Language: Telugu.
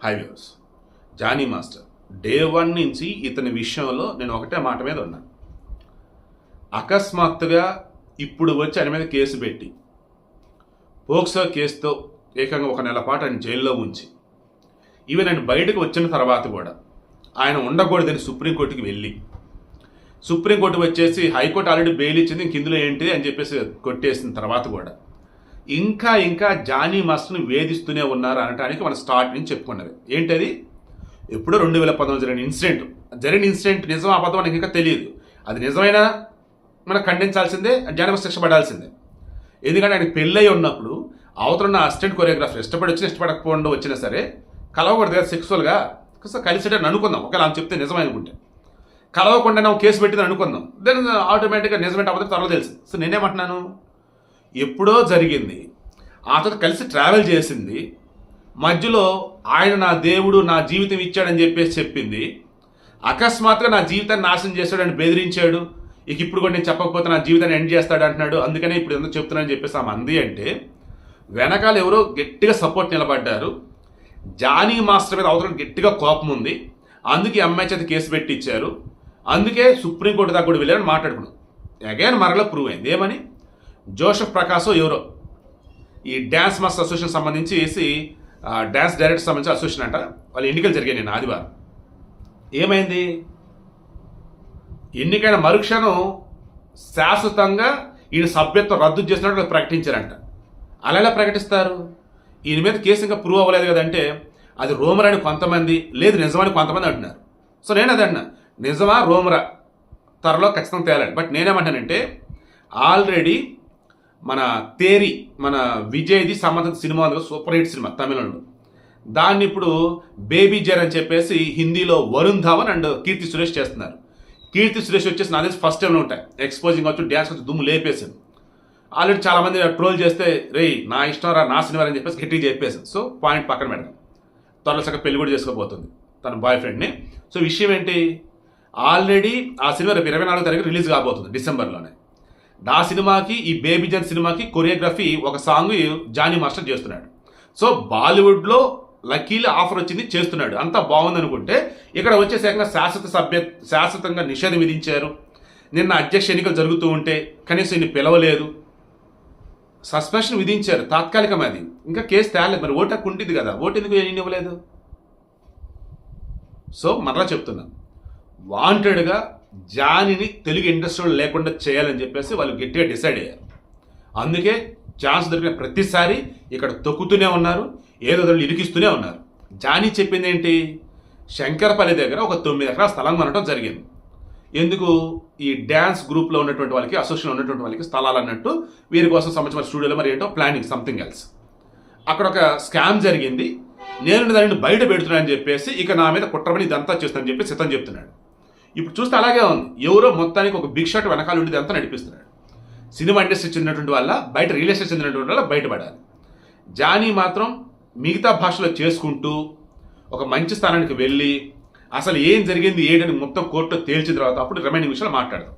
Hi views Jani master day one నుంచి ఇతని విషయంలో నేను ఒకటే మాట మీద ఉన్నాను అకస్మాత్తుగా ఇప్పుడు వచ్చి ఆయన మీద కేసు పెట్టి పోక్సో కేసుతో ఏకంగా ఒక నెల పాటు ఆయన జైల్లో ఉంచి ఈవెన్ ఆయన బయటకు వచ్చిన తర్వాత కూడా ఆయన ఉండకూడదని సుప్రీంకోర్టుకి వెళ్ళి సుప్రీంకోర్టు వచ్చేసి హైకోర్టు ఆల్రెడీ బెయిల్ ఇచ్చింది ఇంక ఇందులో ఏంటి అని చెప్పేసి కొట్టేసిన తర్వాత కూడా ఇంకా ఇంకా జానీ మాస్టర్ని వేధిస్తూనే ఉన్నారు అనడానికి మనం స్టార్ట్ నుంచి చెప్పుకున్నది. ఏంటది? ఎప్పుడో రెండు వేల పంతొమ్మిది జరిగిన ఇన్సిడెంట్. జరిగిన ఇన్సిడెంట్ నిజం అబద్ధం మనకి ఇంకా తెలియదు. అది నిజమైనా? మనం ఖండించాల్సిందే జానీ మాస్టర్ శిక్ష పడాల్సిందే ఎందుకంటే ఆయనకి పెళ్ళై ఉన్నప్పుడు అవతల ఉన్న అసిస్టెంట్ కొరియోగ్రాఫర్ ఇష్టపడి వచ్చిన ఇష్టపడకపోండి వచ్చినా సరే కలవకూడదు కదా సెక్సువల్గా. కలిసేటని అనుకుందాం. ఒకవేళ ఆమె చెప్తే నిజం అనుకుంటే కలవకుండా ನಾವು కేసు పెట్టిందని అనుకుందాం. దెన్ ఆటోమేటిక్గా నిజమేంటి అబద్ధం త్వరలో తెలుసు. సో నేనేమంటున్నాను? ఎప్పుడో జరిగింది. అతను కలిసి ట్రావెల్ చేసింది. మధ్యలో ఆయన నా దేవుడు నా జీవితం ఇచ్చాడని చెప్పేసి చెప్పింది. అకస్మాత్తుగా నా జీవితాన్ని నాశనం చేశాడని బెదిరించాడు. ఇక ఇప్పుడు కూడా నేను చెప్పకపోతే నా జీవితాన్ని ఎండ్ చేస్తాడు అంటున్నాడు. అందుకనే ఇప్పుడు ఎందుకు చెప్తున్నానని చెప్పేసి ఆమె అంది అంటే వెనకాల ఎవరో గట్టిగా సపోర్ట్ నిలబడ్డారు. జానీ మాస్టర్ మీద అవతల గట్టిగా కోపం ఉంది. అందుకే అమ్మాయి చేత కేసు పెట్టి ఇచ్చారు అందుకే సుప్రీంకోర్టు దాకా కూడా వెళ్ళారని మాట్లాడుకున్నాం. అగైన్ మరలా ప్రూవ్ అయింది. ఏమని? జోసెఫ్ ప్రకాశ్ ఎవరో? ఈ డ్యాన్స్ మాస్టర్ అసోసియేషన్ సంబంధించి వేసి డ్యాన్స్ డైరెక్టర్ సంబంధించి అసోసియేషన్ అంట. వాళ్ళ ఎన్నికలు జరిగాయి నేను ఆదివారం. ఏమైంది? ఎన్నికైన మరుక్షణం శాశ్వతంగా ఈయన సభ్యత్వం రద్దు చేసినట్టు ప్రకటించారంట. అలా ఎలా ప్రకటిస్తారు? ఈయన మీద కేసు ఇంకా ప్రూవ్ అవ్వలేదు కదంటే అది రోమరా అని కొంతమంది లేదు నిజమని కొంతమంది అంటున్నారు. సో నేను అది అన్నా నిజమా రోమరా? త్వరలో ఖచ్చితంగా తేలండి బట్ నేనేమంటానంటే ఆల్రెడీ మన తేరి మన విజయ్ది సంబంధిత సినిమా సూపర్ హిట్ సినిమా తమిళంలో. దాన్ని ఇప్పుడు బేబీ జర్ అని చెప్పేసి హిందీలో వరుణ్ ధావన్ అండ్ కీర్తి సురేష్ చేస్తున్నారు. కీర్తి సురేష్ వచ్చేసి నా తెలిసి ఫస్ట్ టైంలో ఉంటాయి. ఎక్స్పోజింగ్ వచ్చి డ్యాన్స్ వచ్చి దుమ్ము లేపేసాను ఆల్రెడీ చాలా మంది ట్రోల్ చేస్తే రే నా ఇష్టం రా నా సినిమా అని చెప్పేసి గట్టిగా చెప్పేసాను సో పాయింట్ పక్కన పెడదాం త్వరలో సగ పెళ్ళి కూడా చేసుకోబోతుంది తన బాయ్ ఫ్రెండ్ని సో విషయం ఏంటి? ఆల్రెడీ ఆ సినిమా రేపు ఇరవై నాలుగు తారీఖు రిలీజ్ కాబోతుంది డిసెంబర్లోనే. నా సినిమాకి ఈ బేబీ జన్ సినిమాకి కొరియోగ్రఫీ ఒక సాంగ్ జానీ మాస్టర్ చేస్తున్నాడు. సో బాలీవుడ్లో లక్కీలో ఆఫర్ వచ్చింది చేస్తున్నాడు. అంతా బాగుంది అనుకుంటే ఇక్కడ వచ్చేసాక శాశ్వత సభ్య శాశ్వతంగా నిషేధం విధించారు. నిన్న అధ్యక్ష ఎన్నికలు జరుగుతూ ఉంటే కనీసం ఇన్ని పిలవలేదు. సస్పెన్షన్ విధించారు. తాత్కాలికం అది. ఇంకా కేసు తేలేదు మరి ఓటు హక్కు ఉంటుంది కదా. ఓటు ఎందుకు ఇవ్వలేదు? సో మరలా చెప్తున్నాను వాంటెడ్గా జానిని తెలుగు ఇండస్ట్రీలో లేకుండా చేయాలని చెప్పేసి వాళ్ళు గట్టిగా డిసైడ్ అయ్యారు. అందుకే ఛాన్స్ దొరికిన ప్రతిసారి ఇక్కడ తొక్కుతూనే ఉన్నారు ఏదో ఇరికిస్తూనే ఉన్నారు. జానీ చెప్పింది ఏంటి? శంకరపల్లి దగ్గర ఒక తొమ్మిది ఎకరాల స్థలం కొనడం జరిగింది. ఎందుకు? ఈ డ్యాన్స్ గ్రూప్లో ఉన్నటువంటి వాళ్ళకి అసోసియేషన్ ఉన్నటువంటి వాళ్ళకి స్థలాలు అన్నట్టు వీరి కోసం సంబంధించిన స్టూడియోలో మరి ఏంటో ప్లానింగ్ సంథింగ్ ఎల్స్. అక్కడ ఒక స్కామ్ జరిగింది. నేను దానిని బయట పెడుతున్నానని చెప్పేసి ఇక నా మీద కుట్రమని ఇదంతా చేస్తానని చెప్పి సిద్ధం చెప్తున్నాడు. ఇప్పుడు చూస్తే అలాగే ఉంది. ఎవరో మొత్తానికి ఒక బిగ్ షాట్ వెనకాల ఉండేది అంతా నడిపిస్తున్నాడు సినిమా ఇండస్ట్రీ చెందినటువంటి వల్ల బయట రియల్ ఎస్టేట్ చెందినటువంటి వల్ల బయటపడాలి. జానీ మాత్రం మిగతా భాషలో చేసుకుంటూ ఒక మంచి స్థానానికి వెళ్ళి అసలు ఏం జరిగింది ఏంటని మొత్తం కోర్టులో తేల్చిన తర్వాత అప్పుడు రిమైనింగ్ విషయాలు మాట్లాడదాం.